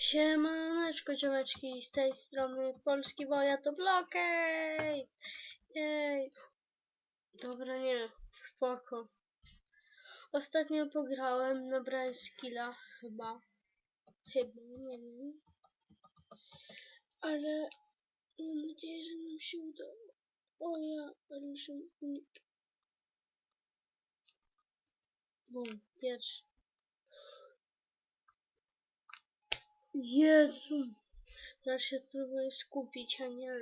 Siemaneczko ziomeczki, z tej strony Polski Woja to Blockade! Jej! Dobra, nie, spoko. Ostatnio pograłem, nabrałem skilla, chyba. Chyba, nie wiem. Ale mam nadzieję, że nam się uda. O ja, ale że unik. Bum, pierwszy. Jezu! Teraz się próbuję skupić, a nie.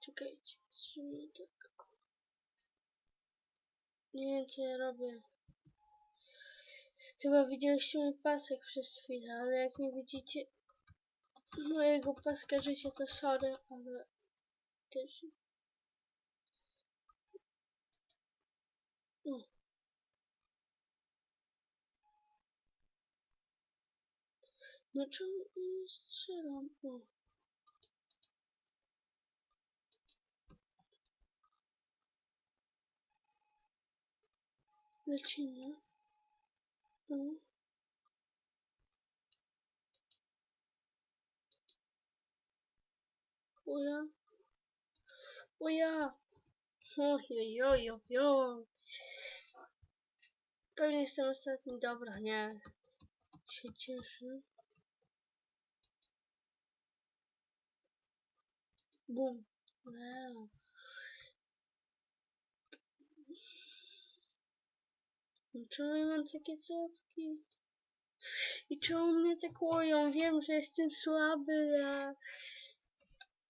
Czekajcie, zrobię tak. Nie wiem, co ja robię. Chyba widzieliście mój pasek przez chwilę, ale jak nie widzicie mojego paska życia, to sorry, ale też... O. No czemu nie strzelam? O. Lecimy. O. O ja. O ja. Ojojojojoj. Pewnie jestem ostatni. Dobra, nie. Się cieszę. Bum. Wow. No Czemu mam takie cofki? I czemu mnie tak łoją? Wiem, że jestem słaby, a...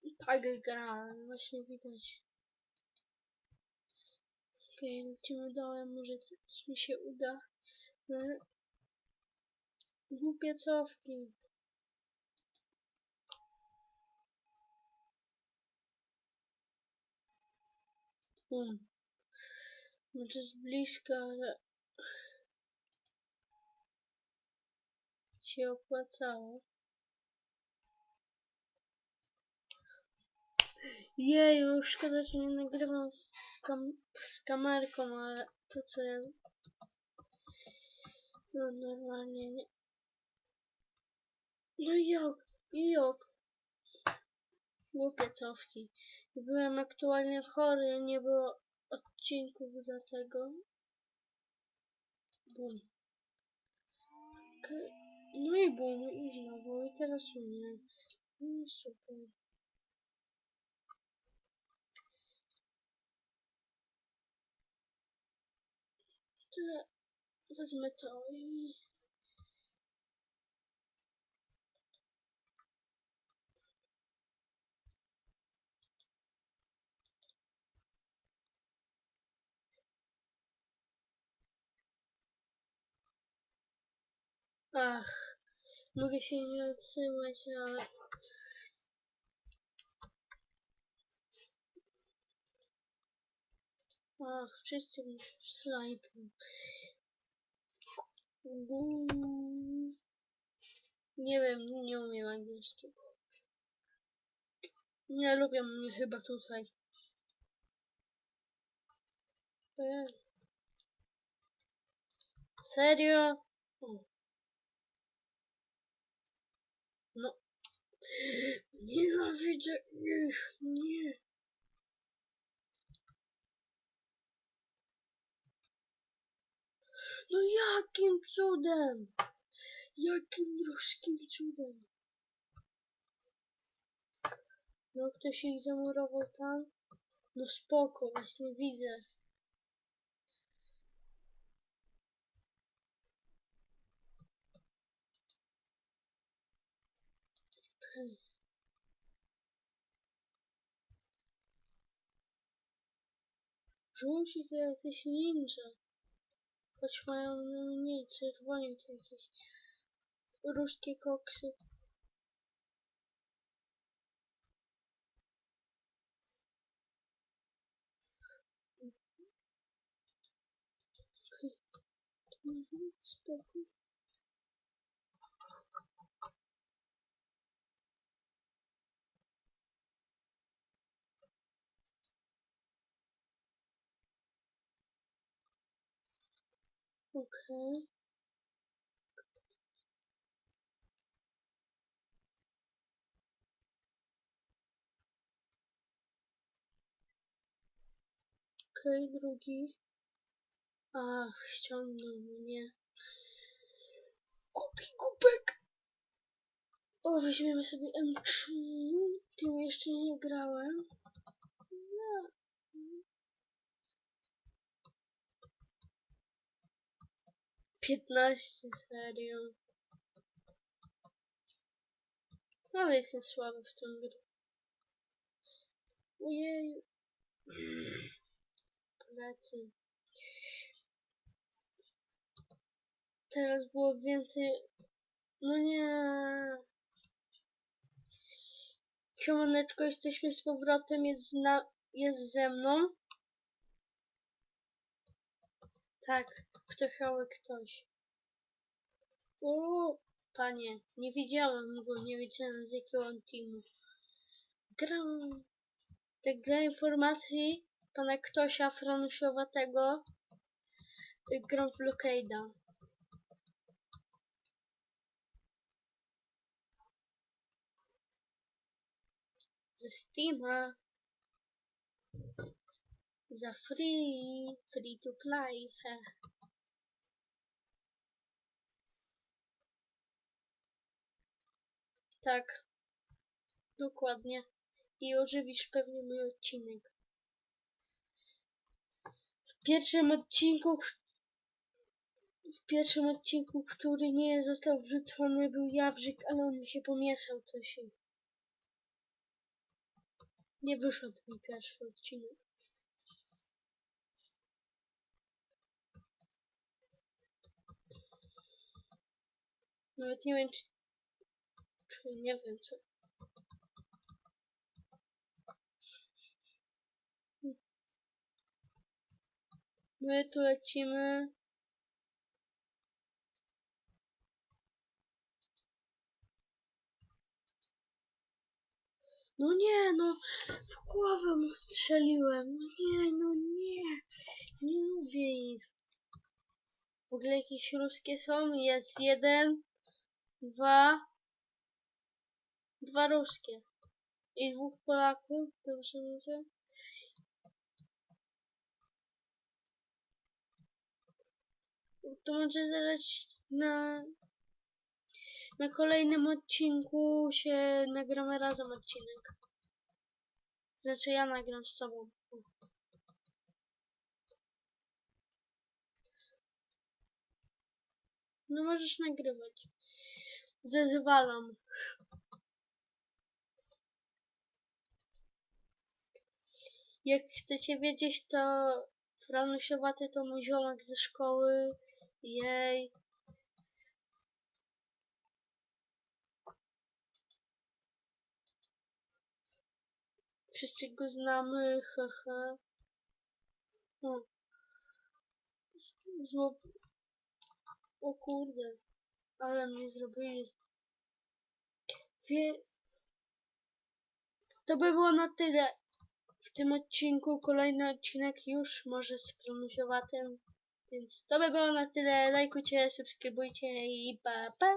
I tak gra, właśnie widać. Okej, okay, lecimy dołem, może coś mi się uda. No. Głupie cofki. Um. Może z bliska, ale się opłacało. Jeju, szkoda, że nie nagrywam kam z kamerką, ale to co ja... No normalnie nie... No jak? Jak? Głupie cofki. Byłem aktualnie chory, nie było odcinków dlatego. Bum. No i bum, i znowu, i teraz nie. No super. Tyle. Wezmę to i... Ach, mogę się nie otrzymać, ale... Ach, wszyscy mi slajpią. Nie wiem, nie umiem angielskiego. Nie lubią mnie chyba tutaj. Serio? No. Nienawidzę ich. Nie. No jakim cudem? Jakim różkim cudem? No ktoś ich zamurował tam? No spoko, właśnie widzę. Żółci to jacyś ninja. Choć mają mniej czerwoni to jakieś różkie koksy. Okej. Okay. Okej, okay, drugi. A, ściągnął mnie. Kupi kubek! O, weźmiemy sobie M3. Tym jeszcze nie grałem. 15, serio. Ale jestem słaby w tym grę. Ojej. Polacy. Teraz było więcej... No nie. Siemaneczko, jesteśmy z powrotem, jest, na, jest ze mną. Tak ktoś ktoś. O, panie, nie widziałem go, nie wiedziałem z jakiego on teamu. Gram. Tak dla informacji pana Ktosia Franusiowatego y, gram w Blockada. Ze Steama. Za free, free to play. he. Tak. Dokładnie. I ożywisz pewnie mój odcinek. W pierwszym odcinku, w pierwszym odcinku, który nie został wrzucony, był Jawrzyk, ale on mi się pomieszał coś. i Nie wyszedł mi pierwszy odcinek. Nawet nie wiem, czy, nie wiem co. My tu lecimy. No nie, no w głowę mu strzeliłem. No nie, no nie. Nie lubię ich. W ogóle jakieś ruskie są? Jest jeden, dwa, dwa ruskie. I dwóch Polaków, dobrze mówię? To może zaraz na, na kolejnym odcinku się nagramy razem odcinek. Znaczy ja nagram z sobą. No możesz nagrywać. Zezwalam. Jak chcecie wiedzieć, to Franusiowaty to mój ziomek ze szkoły. Jej. Wszyscy go znamy, haha. O. Zło... O kurde. Ale mnie zrobili. Wie... To by było na tyle w tym odcinku. Kolejny odcinek już może z Franusiowatym. Więc to by było na tyle. Lajkujcie, subskrybujcie i pa pa!